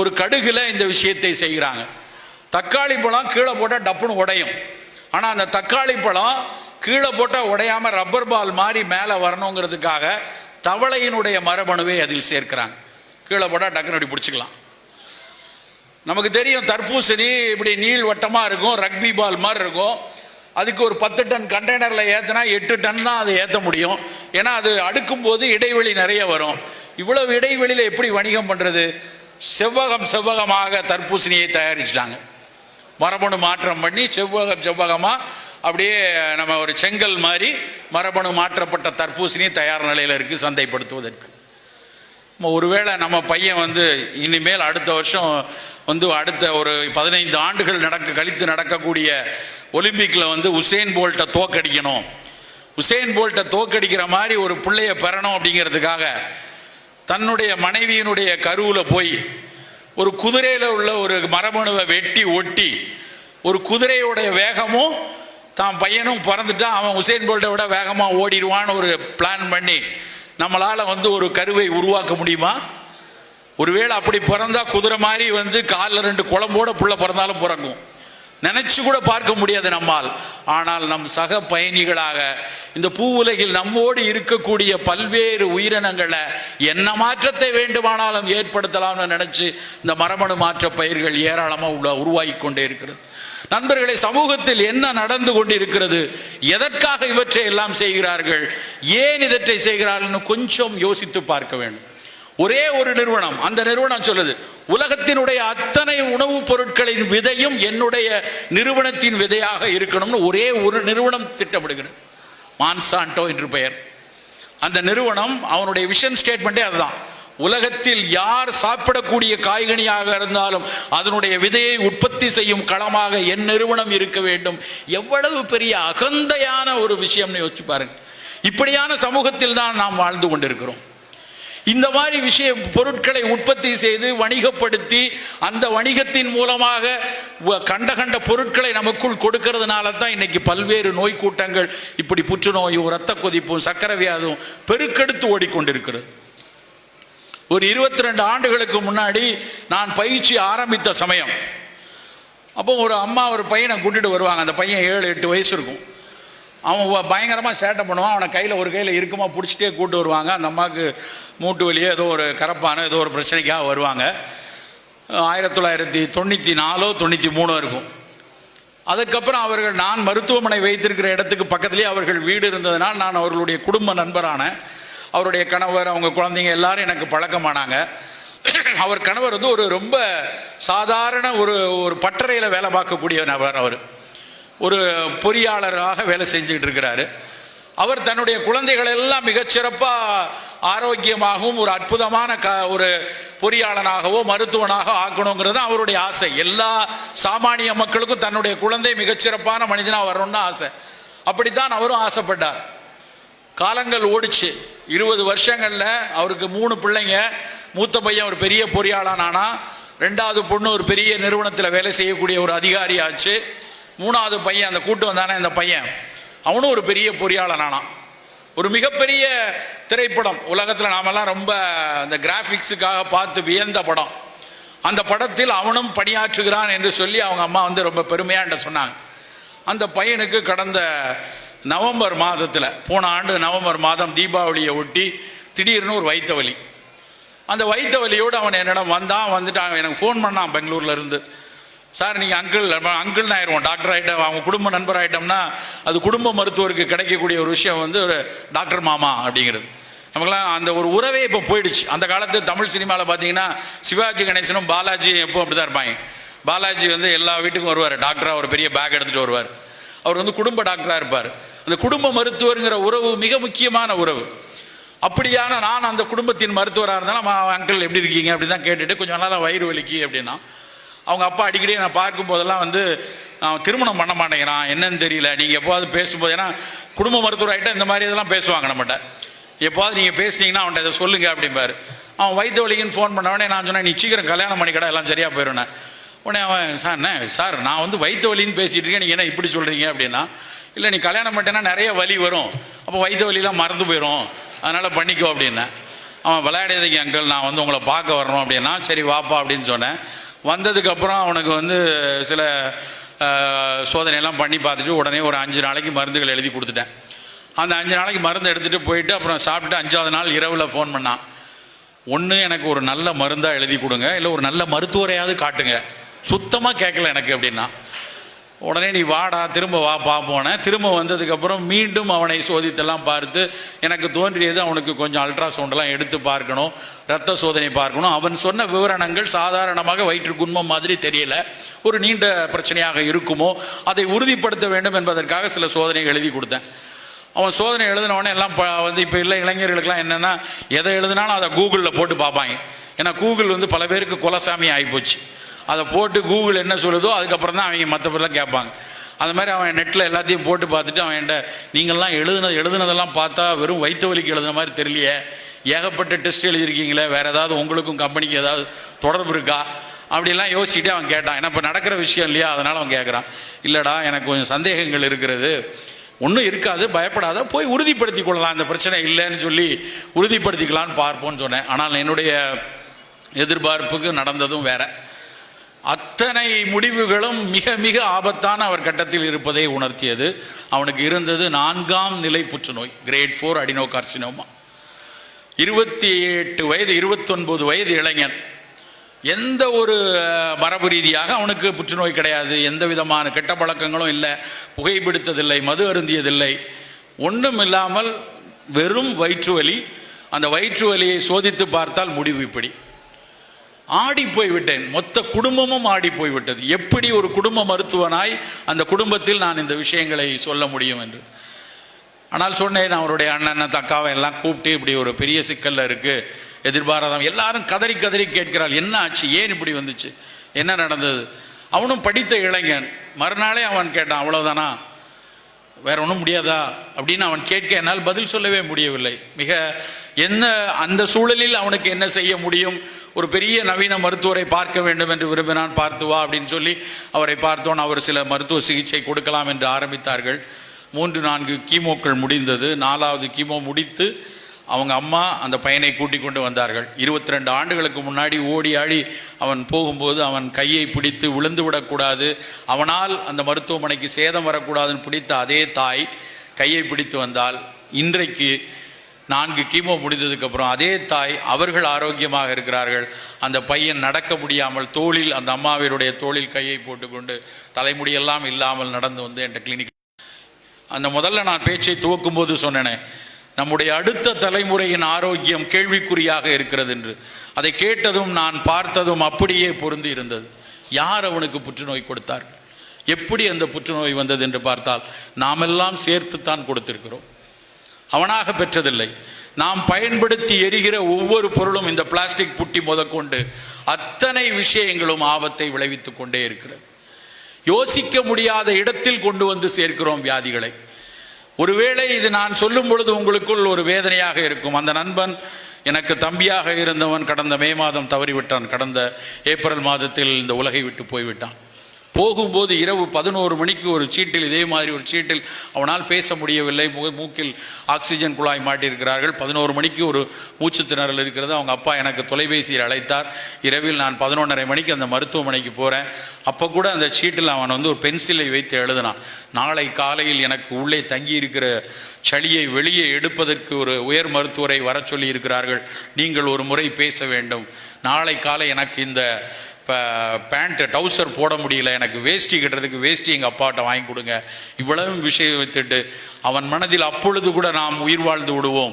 ஒரு கடுகில் இந்த விஷயத்தை செய்கிறாங்க. தக்காளி பழம் கீழே போட்டால் டப்புன்னு உடையும். ஆனால் அந்த தக்காளி பழம் கீழே போட்டால் உடையாமல் ரப்பர் பால் மாதிரி மேலே வரணுங்கிறதுக்காக தவளையினுடைய மரபணுவை அதில் சேர்க்கிறாங்க. கீழே போட்டால் டக்குன்னு அப்படி பிடிச்சிக்கலாம். நமக்கு தெரியும் தர்பூசணி இப்படி நீள் வட்டமாக இருக்கும் ரக்பி பால் மாதிரி இருக்கும். அதுக்கு ஒரு பத்து டன் கண்டெய்னரில் ஏற்றினா எட்டு டன் தான் அதை ஏற்ற முடியும். ஏன்னா அது அடுக்கும் போது இடைவெளி நிறைய வரும். இவ்வளவு இடைவெளியில் எப்படி வணிகம் பண்ணுறது செவ்வகம் செவ்வகமாக தர்பூசணியை தயாரிச்சிட்டாங்க. மரபணு மாற்றம் பண்ணி செவ்வகம் செவ்வகமாக அப்படியே நம்ம ஒரு செங்கல் மாதிரி மரபணு மாற்றப்பட்ட தர்பூசணி தயார் நிலையில் இருக்குது சந்தைப்படுத்துவதற்கு. நம்ம ஒருவேளை நம்ம பையன் வந்து இனிமேல் அடுத்த வருஷம் வந்து அடுத்த ஒரு பதினைந்து ஆண்டுகள் நடக்க கழித்து நடக்கக்கூடிய ஒலிம்பிக்கில் வந்து உசேன் போல்ட்டை தோக்கடிக்கணும். உசேன் போல்ட்டை தோக்கடிக்கிற மாதிரி ஒரு பிள்ளைய பெறணும் அப்படிங்கிறதுக்காக தன்னுடைய மனைவியினுடைய கருவில் போய் ஒரு குதிரையில் உள்ள ஒரு மரபணுவை வெட்டி ஒட்டி ஒரு குதிரையுடைய வேகமும் தான் பையனும் பிறந்துட்டான். அவன் உசேன் போல்ட்டை விட வேகமாக ஓடிடுவான்னு ஒரு பிளான் பண்ணி நம்மளால் வந்து ஒரு கருவை உருவாக்க முடியுமா? ஒருவேளை அப்படி பிறந்தா குதிரை மாதிரி வந்து காலில் ரெண்டு குழம்போட புள்ள பிறந்தாலும் பிறக்கும். நினைச்சு கூட பார்க்க முடியாது நம்மால். ஆனால் நம் சக பயணிகளாக இந்த பூ உலகில் நம்மோடு இருக்கக்கூடிய பல்வேறு உயிரினங்களை என்ன மாற்றத்தை வேண்டுமானாலும் ஏற்படுத்தலாம்னு நினைச்சு இந்த மரபணு மாற்ற பயிர்கள் ஏராளமாக உள்ள உருவாகி கொண்டே இருக்கிறது. நண்பர்களை சமூகத்தில் என்ன நடந்து கொண்டிருக்கிறது? எதற்காக இவற்றை எல்லாம் செய்கிறார்கள்? ஏன் இதற்றை செய்கிறார்கள்னு கொஞ்சம் யோசித்து பார்க்க வேண்டும். ஒரே ஒரு நிறுவனம். அந்த நிறுவனம் சொல்லுது உலகத்தினுடைய அத்தனை உணவுப் பொருட்களின் விதையும் என்னுடைய நிறுவனத்தின் விதையாக இருக்கணும்னு ஒரே ஒரு நிறுவனம் திட்டமிடுகிறது. மான்சாண்டோ என்று பெயர். அந்த நிறுவனம் அவனுடைய விஷன் ஸ்டேட்மெண்ட்டே அதுதான். உலகத்தில் யார் சாப்பிடக்கூடிய காய்கனியாக இருந்தாலும் அதனுடைய விதையை உற்பத்தி செய்யும் களமாக என் நிறுவனம் இருக்க வேண்டும். எவ்வளவு பெரிய அகந்தையான ஒரு விஷயம்னு யோசிச்சு பாருங்க. இப்படியான சமூகத்தில் தான் நாம் வாழ்ந்து கொண்டிருக்கிறோம். இந்த மாதிரி விஷய பொருட்களை உற்பத்தி செய்து வணிகப்படுத்தி அந்த வணிகத்தின் மூலமாக வ- கண்ட கண்ட பொருட்களை நமக்குள் கொடுக்கறதுனால தான் இன்னைக்கு பல்வேறு நோய் கூட்டங்கள் இப்படி புற்றுநோயும் இரத்த கொதிப்பும் சக்கரை வியாதும் பெருக்கெடுத்து ஓடிக்கொண்டிருக்கிறது. ஒரு இருபத்தி ரெண்டு ஆண்டுகளுக்கு முன்னாடி நான் பயிற்சி ஆரம்பித்த சமயம். அப்போ ஒரு அம்மா ஒரு பையனை கூட்டிட்டு வருவாங்க. அந்த பையன் ஏழு எட்டு வயசு இருக்கும். அவன் பயங்கரமாக சேட்டை பண்ணுவான். அவனை கையில் ஒரு கையில் இருக்குமா பிடிச்சிட்டே கூட்டு வருவாங்க. அந்த அம்மாவுக்கு மூட்டு வலியோ ஏதோ ஒரு கரப்பான ஏதோ ஒரு பிரச்சனைக்காக வருவாங்க. ஆயிரத்தி தொள்ளாயிரத்தி தொண்ணூற்றி நாலோ தொண்ணூற்றி மூணோ இருக்கும். அதுக்கப்புறம் அவர்கள் நான் மருத்துவமனை வைத்திருக்கிற இடத்துக்கு பக்கத்துலேயே அவர்கள் வீடு இருந்ததுனால் நான் அவர்களுடைய குடும்ப நண்பரான அவருடைய கணவர் அவங்க குழந்தைங்க எல்லாரும் எனக்கு பழக்கமானாங்க. அவர் கணவர் வந்து ஒரு ரொம்ப சாதாரண ஒரு ஒரு பட்டறையில் வேலை பார்க்கக்கூடிய நபர் அவர். ஒரு பொறியாளராக வேலை செஞ்சுக்கிட்டு இருக்கிறாரு. அவர் தன்னுடைய குழந்தைகள் எல்லாம் மிகச்சிறப்பாக ஆரோக்கியமாகவும் ஒரு அற்புதமான க ஒரு பொறியாளனாகவோ மருத்துவனாக ஆக்கணுங்கிறது அவருடைய ஆசை. எல்லா சாமானிய மக்களுக்கும் தன்னுடைய குழந்தை மிகச்சிறப்பான மனிதனாக வரணும்னு ஆசை. அப்படித்தான் அவரும் ஆசைப்பட்டார். காலங்கள் ஓடிச்சு. இருபது வருஷங்களில் அவருக்கு மூணு பிள்ளைங்க. மூத்த பையன் ஒரு பெரிய பொறியாளனானா ரெண்டாவது பொண்ணு ஒரு பெரிய நிறுவனத்தில் வேலை செய்யக்கூடிய ஒரு அதிகாரி ஆச்சு மூணாவது பையன் அந்த கூட்டு வந்தானே இந்த பையன். அவனும் ஒரு பெரிய பொறியாளன் ஆனான் ஒரு மிகப்பெரிய திரைப்படம். உலகத்தில் நாமெல்லாம் ரொம்ப அந்த கிராஃபிக்ஸுக்காக பார்த்து வியந்த படம். அந்த படத்தில் அவனும் பணியாற்றுகிறான் என்று சொல்லி அவங்க அம்மா வந்து ரொம்ப பெருமையாக சொன்னாங்க. அந்த பையனுக்கு கடந்த நவம்பர் மாதத்தில் போன ஆண்டு நவம்பர் மாதம் தீபாவளியை ஒட்டி திடீர்னு ஒரு வைத்த வலி. அந்த வைத்த வலியோடு அவன் என்னிடம் வந்தான் வந்துட்டு அவன் எனக்கு ஃபோன் பண்ணான் பெங்களூர்ல இருந்து. சார் நீங்கள் அங்கிள் அங்கிள்னு ஆயிடுவோம் டாக்டர் ஆகிட்டோம் அவங்க குடும்ப நண்பர் ஆகிட்டோம்னா அது குடும்ப மருத்துவருக்கு கிடைக்கக்கூடிய ஒரு விஷயம் வந்து ஒரு டாக்டர் மாமா அப்படிங்கிறது. நமக்குலாம் அந்த ஒரு உறவே இப்போ போயிடுச்சு. அந்த காலத்து தமிழ் சினிமாவில் பார்த்தீங்கன்னா சிவாஜி கணேசனும் பாலாஜி எப்போ அப்படி தான் இருப்பாங்க. பாலாஜி வந்து எல்லா வீட்டுக்கும் வருவார். டாக்டராக ஒரு பெரிய பேக் எடுத்துகிட்டு வருவார். அவர் வந்து குடும்ப டாக்டராக இருப்பார். அந்த குடும்ப மருத்துவருங்கிற உறவு மிக முக்கியமான உறவு. அப்படியான நான் அந்த குடும்பத்தின் மருத்துவராக இருந்தாலும் அங்கிள் எப்படி இருக்கீங்க? அப்படி தான் கேட்டுட்டு கொஞ்சம் நாளாக வயிறு வலிக்கு அப்படின்னா அவங்க அப்பா அடிக்கடி நான் பார்க்கும் போதெல்லாம் வந்து அவன் திருமணம் பண்ண மாட்டேங்கிறான் என்னன்னு தெரியல. நீங்கள் எப்போவாது பேசும்போது ஏன்னா குடும்ப மருத்துவர் ஆகிட்ட இந்த மாதிரி இதெல்லாம் பேசுவாங்க நம்மகிட்ட. எப்போது நீங்கள் பேசுனீங்கன்னா அவன்கிட்ட இதை சொல்லுங்க அப்படிம்பாரு. அவன் வைத்த வலிக்குன்னு ஃபோன் பண்ணவனே நான் சொன்னேன் நீ சீக்கிரம் கல்யாணம் பண்ணிக்கடா எல்லாம் சரியாக போயிடுவேன் உடனே அவன் சார் என்ன சார் நான் வந்து வைத்த வலின்னு பேசிட்டு இருக்கேன் நீங்கள் என்ன இப்படி சொல்கிறீங்க அப்படின்னா இல்லை நீ கல்யாணம் பண்ணிட்டேன்னா நிறைய வலி வரும். அப்போ வைத்த வலிலாம் மறந்து போயிடும் அதனால் பண்ணிக்கோ அப்படின்னேன். அவன் விளையாடியதுக்கு அங்கிள் நான் வந்து உங்களை பார்க்க வரணும் அப்படின்னா சரி வாப்பா அப்படின்னு சொன்னேன். வந்ததுக்கப்புறம் அவனுக்கு வந்து சில சோதனையெல்லாம் பண்ணி பார்த்துட்டு உடனே ஒரு அஞ்சு நாளைக்கு மருந்துகள் எழுதி கொடுத்துட்டேன். அந்த அஞ்சு நாளைக்கு மருந்து எடுத்துகிட்டு போயிட்டு அப்புறம் சாப்பிட்டு அஞ்சாவது நாள் இரவில் ஃபோன் பண்ணான். ஒன்று எனக்கு ஒரு நல்ல மருந்தாக எழுதி கொடுங்க. இல்லை ஒரு நல்ல மருத்துவரையாவது காட்டுங்க. சுத்தமாக கேட்கல எனக்கு அப்படின்னா. உடனே நீ வாடா திரும்ப வா பார்ப்போனேன் திரும்ப வந்ததுக்கப்புறம் மீண்டும் அவனை சோதித்தெல்லாம் பார்த்து எனக்கு தோன்றியது அவனுக்கு கொஞ்சம் அல்ட்ராசவுண்டெல்லாம் எடுத்து பார்க்கணும் ரத்த சோதனை பார்க்கணும். அவன் சொன்ன விவரணங்கள் சாதாரணமாக வயிற்று குன்மம் மாதிரி தெரியல. ஒரு நீண்ட பிரச்சனையாக இருக்குமோ அதை உறுதிப்படுத்த வேண்டும் என்பதற்காக சில சோதனை எழுதி கொடுத்தேன். அவன் சோதனை எழுதினவொடனே எல்லாம் வந்து இப்போ இல்லை இளைஞர்களுக்கெல்லாம் என்னென்னா எதை எழுதினாலும் அதை கூகுளில் போட்டு பார்ப்பாங்க. ஏன்னா கூகுள் வந்து பல பேருக்கு குலசாமி ஆகிப்போச்சு. அதை போட்டு கூகுள் என்ன சொல்லுதோ அதுக்கப்புறம் தான் அவங்க மற்றபடிலாம் கேட்பாங்க. அது மாதிரி அவன் நெட்டில் எல்லாத்தையும் போட்டு பார்த்துட்டு அவன் என்கிட்ட நீங்கள்லாம் எழுதுனது எழுதுனதெல்லாம் பார்த்தா வெறும் வயிற்று வலிக்கு எழுதுன மாதிரி தெரியலையே. ஏகப்பட்ட டெஸ்ட் எழுதியிருக்கீங்களே. வேறு ஏதாவது உங்களுக்கும் கம்பெனிக்கு ஏதாவது தொடர்பு இருக்கா? அப்படிலாம் யோசிச்சுட்டு அவன் கேட்டான். ஏன்னா இப்போ நடக்கிற விஷயம் இல்லையா? அதனால் அவன் கேட்குறான். இல்லைடா எனக்கு கொஞ்சம் சந்தேகங்கள் இருக்கிறது ஒன்றும் இருக்காது. பயப்படாத. போய் உறுதிப்படுத்தி கொள்ளலாம். இந்த பிரச்சனை இல்லைன்னு சொல்லி உறுதிப்படுத்திக்கலான்னு பார்ப்போம்னு சொன்னேன். ஆனால் என்னுடைய எதிர்பார்ப்புக்கு நடந்ததும் வேறு. அத்தனை முடிவுகளும் மிக மிக ஆபத்தான அவர் கட்டத்தில் இருப்பதை உணர்த்தியது. அவனுக்கு இருந்தது நான்காம் நிலை புற்றுநோய் கிரேட் ஃபோர் அடினோ கார்சினோமா இருபத்தி எட்டு வயது இருபத்தொன்பது வயது இளைஞன். எந்த ஒரு மரபு ரீதியாக அவனுக்கு புற்றுநோய் கிடையாது. எந்த விதமான கெட்ட பழக்கங்களும் இல்லை. புகைப்பிடித்ததில்லை மது அருந்தியதில்லை. ஒன்றும் இல்லாமல் வெறும் வயிற்று வலி அந்த வயிற்று வலியை சோதித்து பார்த்தால் முடிவு இப்படி. ஆடி போய்விட்டேன். மொத்த குடும்பமும் ஆடி போய்விட்டது. எப்படி ஒரு குடும்ப மருத்துவனாய் அந்த குடும்பத்தில் நான் இந்த விஷயங்களை சொல்ல முடியும் என்று. ஆனால் சொன்னேன் அவருடைய அண்ணன் தக்காவை எல்லாம் கூப்பிட்டு இப்படி ஒரு பெரிய சிக்கலில் இருக்கு. எதிர்பாராதம் எல்லாரும் கதறி கதறி கேட்கிறாள் என்ன ஆச்சு? ஏன் இப்படி வந்துச்சு? என்ன நடந்தது? அவனும் படித்த இளைஞன். மறுநாளே அவன் கேட்டான் அவ்வளவுதானா? வேற ஒன்றும் முடியாதா அப்படின்னு அவன் கேட்க என்னால் பதில் சொல்லவே முடியவில்லை. மிக என்ன அந்த சூழலில் அவனுக்கு என்ன செய்ய முடியும்? ஒரு பெரிய நவீன மருத்துவரை பார்க்க வேண்டும் என்று விரும்பினான் பார்த்து வா அப்படின்னு சொல்லி அவரை பார்த்தோன். அவர் சில மருத்துவ சிகிச்சை கொடுக்கலாம் என்று ஆரம்பித்தார்கள். மூன்று நான்கு கீமோக்கள் முடிந்தது. நாலாவது கீமோ முடித்து அவங்க அம்மா அந்த பையனை கூட்டிக் கொண்டு வந்தார்கள். இருபத்தி ரெண்டு ஆண்டுகளுக்கு முன்னாடி ஓடி ஆடி அவன் போகும்போது அவன் கையை பிடித்து விழுந்து விடக்கூடாது. அவனால் அந்த மருத்துவமனைக்கு சேதம் வரக்கூடாதுன்னு பிடித்த அதே தாய் கையை பிடித்து வந்தால் இன்றைக்கு நான்கு கீமோ முடிந்ததுக்கப்புறம் அதே தாய் அவர்கள் ஆரோக்கியமாக இருக்கிறார்கள். அந்த பையன் நடக்க முடியாமல் தோளில் அந்த அம்மாவினுடைய தோளில் கையை போட்டுக்கொண்டு தலைமுடியெல்லாம் இல்லாமல் நடந்து வந்து என்ற கிளினிக் அந்த முதல்ல நான் பேச்சை துவக்கும் போது சொன்னேனே நம்முடைய அடுத்த தலைமுறையின் ஆரோக்கியம் கேள்விக்குறியாக இருக்கிறது என்று. அதை கேட்டதும் நான் பார்த்ததும் அப்படியே பொருந்தி இருந்தது. யார் அவனுக்கு புற்றுநோய் கொடுத்தார் எப்படி அந்த புற்றுநோய் வந்தது என்று பார்த்தால் நாமெல்லாம் சேர்த்துத்தான் கொடுத்திருக்கிறோம். அவனாக பெற்றதில்லை. நாம் பயன்படுத்தி எரிகிற ஒவ்வொரு பொருளும் இந்த பிளாஸ்டிக் புட்டி முதற்கொண்டு அத்தனை விஷயங்களும் ஆபத்தை விளைவித்துக் கொண்டே இருக்கிறது. யோசிக்க முடியாத இடத்தில் கொண்டு வந்து சேர்க்கிறோம் வியாதிகளை. ஒருவேளை இது நான் சொல்லும் பொழுது உங்களுக்குள் ஒரு வேதனையாக இருக்கும். அந்த நண்பன் எனக்கு தம்பியாக இருந்தவன் கடந்த மே மாதம் தவறிவிட்டான். கடந்த ஏப்ரல் மாதத்தில் இந்த உலகை விட்டு போய்விட்டான். போகும்போது இரவு பதினோரு மணிக்கு ஒரு சீட்டில் இதே மாதிரி ஒரு சீட்டில் அவனால் பேச முடியவில்லை. மூக்கில் ஆக்சிஜன் குழாய் மாட்டியிருக்கிறார்கள். பதினோரு மணிக்கு ஒரு மூச்சு திணறல் இருக்கிறது. அவங்க அப்பா எனக்கு தொலைபேசியில் அழைத்தார். இரவில் நான் பதினொன்றரை மணிக்கு அந்த மருத்துவமனைக்கு போகிறேன் அப்போ கூட அந்த சீட்டில் அவன் வந்து ஒரு பென்சிலை வைத்து எழுதினான். நாளை காலையில் எனக்கு உள்ளே தங்கி இருக்கிற சளியை வெளியே எடுப்பதற்கு ஒரு உயர் மருத்துவரை வர சொல்லி இருக்கிறார்கள் நீங்கள் ஒரு முறை பேச வேண்டும். நாளை காலை எனக்கு இந்த இப்போ பேண்ட்டு டவுசர் போட முடியல. எனக்கு வேஷ்டி கட்டுறதுக்கு வேஷ்டி எங்கள் அப்பாட்ட வாங்கி கொடுங்க. இவ்வளவு விஷயம் வைத்துட்டு அவன் மனதில் அப்பொழுது கூட நாம் உயிர் வாழ்ந்து விடுவோம்.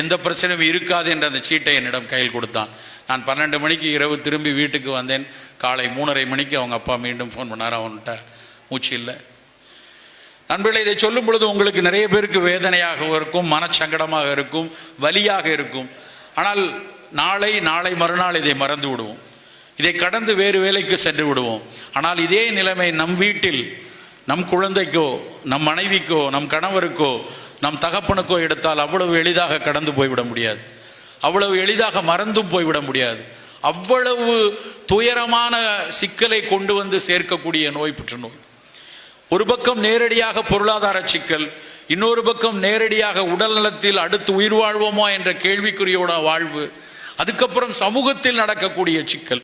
எந்த பிரச்சனையும் இருக்காது என்ற அந்த சீட்டை என்னிடம் கையில் கொடுத்தான். நான் பன்னெண்டு மணிக்கு இரவு திரும்பி வீட்டுக்கு வந்தேன். காலை மூணரை மணிக்கு அவங்க அப்பா மீண்டும் ஃபோன் பண்ணார். அவன்கிட்ட மூச்சு இல்லை. நண்பர்களே இதை சொல்லும் பொழுது உங்களுக்கு நிறைய பேருக்கு வேதனையாக இருக்கும் மனச்சங்கடமாக இருக்கும் வலியாக இருக்கும். ஆனால் நாளை நாளை மறுநாள் இதை மறந்து விடுவோம். இதை கடந்து வேறு வேலைக்கு சென்று விடுவோம். ஆனால் இதே நிலைமை நம் வீட்டில் நம் குழந்தைக்கோ நம் மனைவிக்கோ நம் கணவருக்கோ நம் தகப்பனுக்கோ எடுத்தால் அவ்வளவு எளிதாக கடந்து போய்விட முடியாது. அவ்வளவு எளிதாக மறந்தும் போய்விட முடியாது. அவ்வளவு துயரமான சிக்கலை கொண்டு வந்து சேர்க்கக்கூடிய நோய் புற்றுநோய். ஒரு பக்கம் நேரடியாக பொருளாதார சிக்கல் இன்னொரு பக்கம் நேரடியாக உடல் நலத்தில் அடுத்து உயிர் வாழ்வோமா என்ற கேள்விக்குறியோட வாழ்வு அதுக்கப்புறம் சமூகத்தில் நடக்கக்கூடிய சிக்கல்.